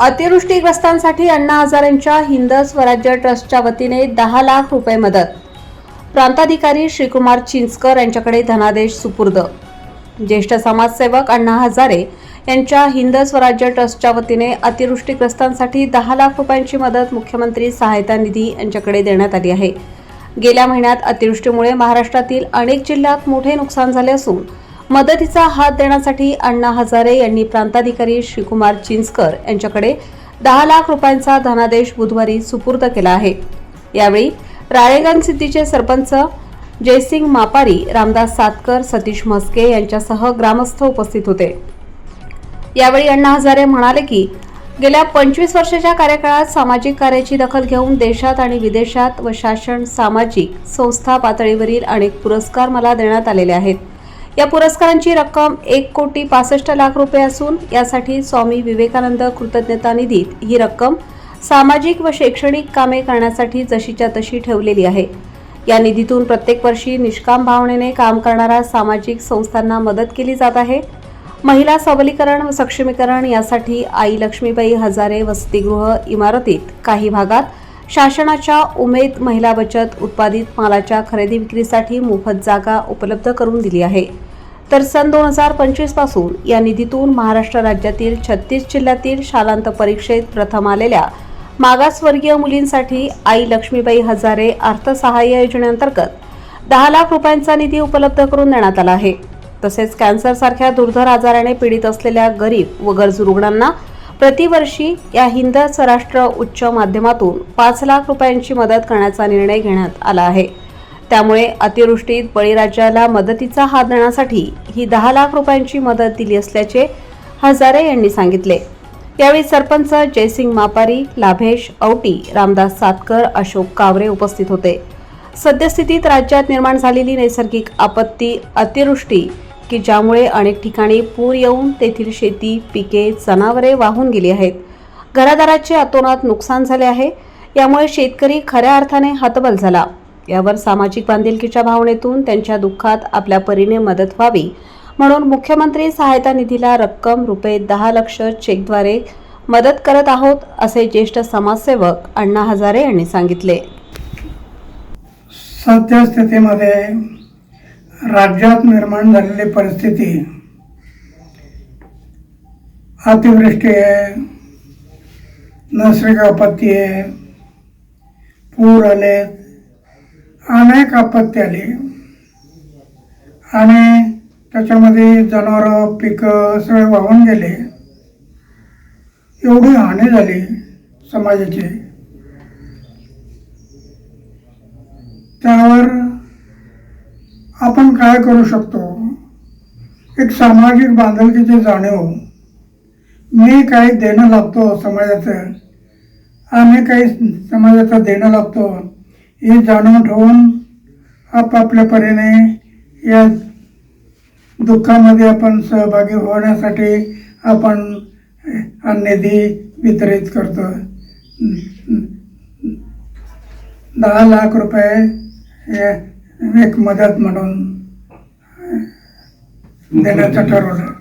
अतिवृष्टीग्रस्तांसाठी अण्णा हजारेंच्या हिंद स्वराज्य ट्रस्टच्या वतीने दहा लाख रुपये मदत. प्रांताधिकारी श्रीकुमार चिंचकर यांच्याकडे धनादेश सुपूर्द. ज्येष्ठ समाजसेवक अण्णा हजारे यांच्या हिंद स्वराज्य ट्रस्टच्या वतीने अतिवृष्टीग्रस्तांसाठी दहा लाख रुपयांची मदत मुख्यमंत्री सहायता निधी यांच्याकडे देण्यात आली आहे. गेल्या महिन्यात अतिवृष्टीमुळे महाराष्ट्रातील अनेक जिल्ह्यात मोठे नुकसान झाले असून मदतीचा हात देण्यासाठी अण्णा हजारे यांनी प्रांताधिकारी श्रीकुमार चिंचकर यांच्याकडे दहा लाख रुपयांचा धनादेश बुधवारी सुपूर्द केला आहे. यावेळी राळेगण सिद्धीचे सरपंच जयसिंग मापारी रामदास सातकर सतीश म्हस्के यांच्यासह ग्रामस्थ उपस्थित होते. यावेळी अण्णा हजारे म्हणाले की गेल्या पंचवीस वर्षाच्या कार्यकाळात सामाजिक कार्याची दखल घेऊन देशात आणि विदेशात व शासन सामाजिक संस्था पातळीवरील अनेक पुरस्कार मला देण्यात आलेले आहेत. या पुरस्कारांची रक्कम एक कोटी पासष्ट लाख रुपये असून यासाठी स्वामी विवेकानंद कृतज्ञता निधीत ही रक्कम सामाजिक व शैक्षणिक कामे करण्यासाठी जशीच्या तशी ठेवलेली आहे. या निधीतून प्रत्येक वर्षी निष्काम भावनेने काम करणाऱ्या सामाजिक संस्थांना मदत केली जात आहे. महिला सबलीकरण व सक्षमीकरण यासाठी आई लक्ष्मीबाई हजारे वसतिगृह इमारतीत काही भागात शासनाच्या उमेद महिला बचत उत्पादित मालाच्या खरेदी विक्रीसाठी मोफत जागा उपलब्ध करून दिली आहे. तर सन दोन हजार पंचवीसपासून या निधीतून महाराष्ट्र राज्यातील छत्तीस जिल्ह्यातील शालांत परीक्षेत प्रथम आलेल्या मागासवर्गीय मुलींसाठी आई लक्ष्मीबाई हजारे अर्थसहाय्य योजनेअंतर्गत दहा लाख रुपयांचा निधी उपलब्ध करून देण्यात आला आहे. तसेच कॅन्सरसारख्या दुर्धर आजाराने पीडित असलेल्या गरीब व गरजू रुग्णांना प्रतिवर्षी या हिंद स्वराष्ट्र उच्च माध्यमातून पाच लाख रुपयांची मदत करण्याचा निर्णय घेण्यात आला आहे. त्यामुळे अतिवृष्टीत बळीराज्याला मदतीचा हात देण्यासाठी ही दहा लाख रुपयांची मदत दिली असल्याचे हजारे यांनी सांगितले. यावेळी सरपंच जयसिंग मापारी लाभेश औटी रामदास सातकर अशोक कावरे उपस्थित होते. सद्यस्थितीत राज्यात निर्माण झालेली नैसर्गिक आपत्ती अतिवृष्टी की ज्यामुळे अनेक ठिकाणी पूर येऊन तेथील शेती पिके जनावरे वाहून गेली आहेत. घरादाराचे अतोनात नुकसान झाले आहे. यामुळे शेतकरी खऱ्या अर्थाने हतबल झाला. यावर सामाजिक बांधिलकीच्या भावनेतून त्यांच्या दुःखात आपल्या परीने मदत व्हावी म्हणून मुख्यमंत्री सहायता निधीला रक्कम रुपये दहा लक्ष चेकद्वारे मदत करत आहोत असे ज्येष्ठ समाजसेवक अण्णा हजारे यांनी सांगितले. सद्यस्थितीमध्ये राज्यात निर्माण झालेली परिस्थिती अतिवृष्टी आहे नैसर्गिक आपत्ती आहे पूर आले अनेक आपत्ती आली. आणि त्याच्यामध्ये जनावरं पिकं सगळे वाहून गेले. एवढी हानी झाली समाजाची. त्यावर आपण काय करू शकतो? एक सामाजिक बांधलकीची जाणीव. मी काही देणं लागतो समाजाचं. आम्ही काही समाजाचं देणं लागतो ही जाणून ठेवून आपापल्या परीने या दुःखामध्ये आपण सहभागी होण्यासाठी आपण हा निधी वितरित करतो. दहा लाख रुपये हे एक मदत म्हणून देण्याचं ठरवलं.